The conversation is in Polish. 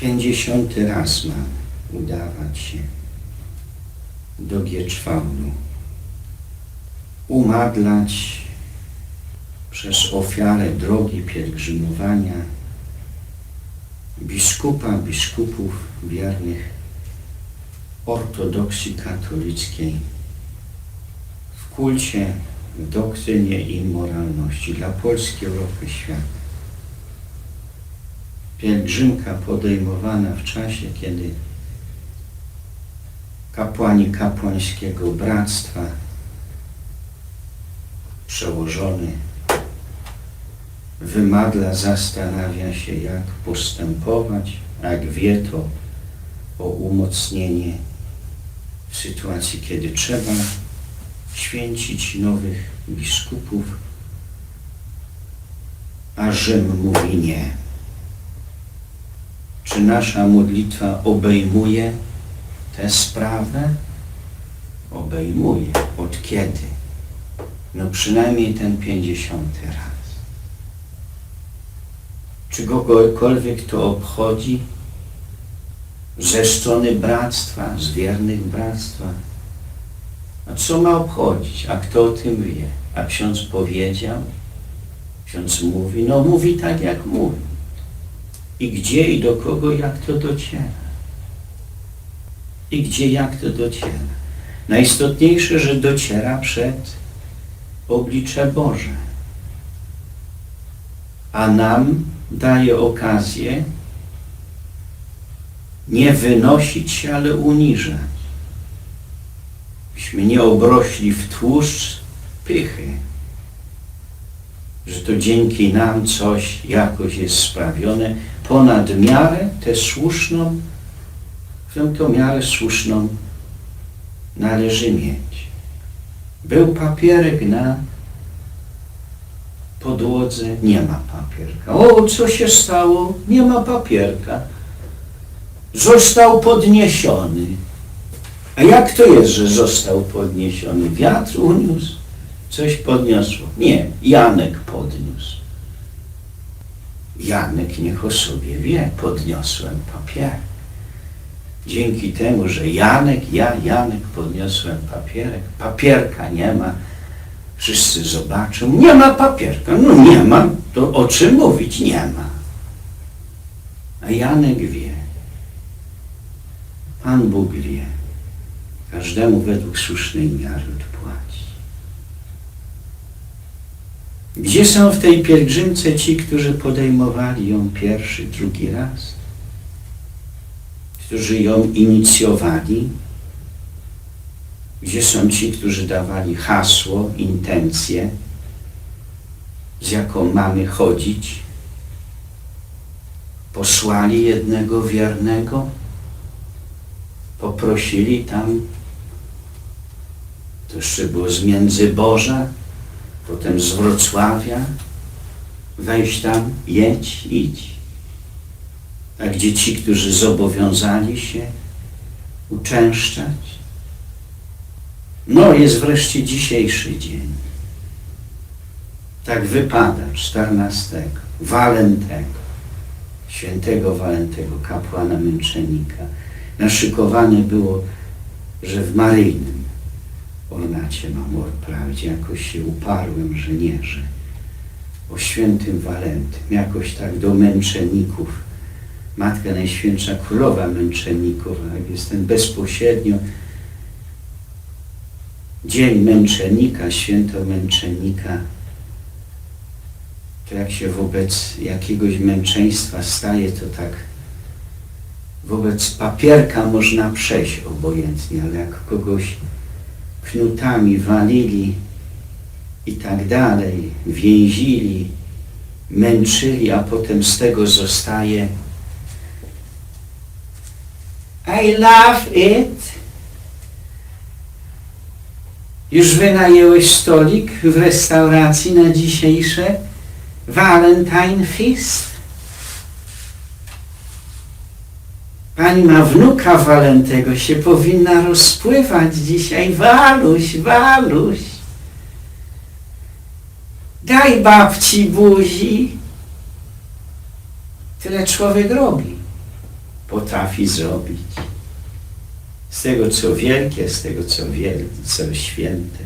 Pięćdziesiąty raz mam udawać się do Gieczwałdu, umadlać przez ofiarę drogi pielgrzymowania biskupa, biskupów wiernych ortodoksji katolickiej w kulcie, w doktrynie i moralności dla Polski, Europy, świata. Pielgrzymka podejmowana w czasie, kiedy kapłani kapłańskiego bractwa, przełożony wymadla, zastanawia się, jak postępować, jak wie to o umocnienie w sytuacji, kiedy trzeba święcić nowych biskupów, a Rzym mówi nie. Czy nasza modlitwa obejmuje tę sprawę? Obejmuje. Od kiedy? No przynajmniej ten pięćdziesiąty raz. Czy kogokolwiek to obchodzi ze strony bractwa, z wiernych bractwa? A co ma obchodzić? A kto o tym wie? A ksiądz powiedział? Ksiądz mówi? No mówi tak jak mówi. I gdzie i do kogo, jak to dociera. I gdzie, jak to dociera. Najistotniejsze, że dociera przed oblicze Boże. A nam daje okazję nie wynosić się, ale uniżać. Byśmy nie obrośli w tłuszcz pychy, że to dzięki nam coś jakoś jest sprawione ponad miarę, tę słuszną, w tę miarę słuszną należy mieć. Był papierek na podłodze, nie ma papierka. O, co się stało? Nie ma papierka. Został podniesiony. A jak to jest, że został podniesiony? Wiatr uniósł? Coś podniosło? Nie, Janek podniósł. Janek niech o sobie wie, podniosłem papierek. Dzięki temu, że Janek, ja, Janek podniosłem papierek, papierka nie ma, wszyscy zobaczą, nie ma papierka. No nie ma, to o czym mówić? Nie ma. A Janek wie. Pan Bóg wie. Każdemu według słusznej miary odpłaci. Gdzie są w tej pielgrzymce ci, którzy podejmowali ją pierwszy, drugi raz? Którzy ją inicjowali? Gdzie są ci, którzy dawali hasło, intencje, z jaką mamy chodzić? Posłali jednego wiernego, poprosili tam, to jeszcze było z Międzyborza, potem z Wrocławia, weź tam, jedź, idź. A gdzie ci, którzy zobowiązali się uczęszczać? No, jest wreszcie dzisiejszy dzień. Tak wypada 14. Walentego, świętego Walentego, kapłana męczennika. Naszykowane było, że w maryjnym ornacie mam wprawdzie jakoś się uparłem, że nie, że o świętym Walentym, jakoś tak do męczenników, Matka Najświętsza Królowa Męczenników, jak jestem bezpośrednio Dzień Męczennika, Święto Męczennika, to jak się wobec jakiegoś męczeństwa staje, to tak wobec papierka można przejść obojętnie, ale jak kogoś knutami walili i tak dalej, więzili, męczyli, a potem z tego zostaje I love it. Już wynajęłeś stolik w restauracji na dzisiejsze Valentine Feast? Pani ma wnuka Walentego, się powinna rozpływać dzisiaj. Waluś, Waluś. Daj babci buzi. Tyle człowiek robi. potrafi zrobić. Z tego, co wielkie, z tego, co wielkie, co święte.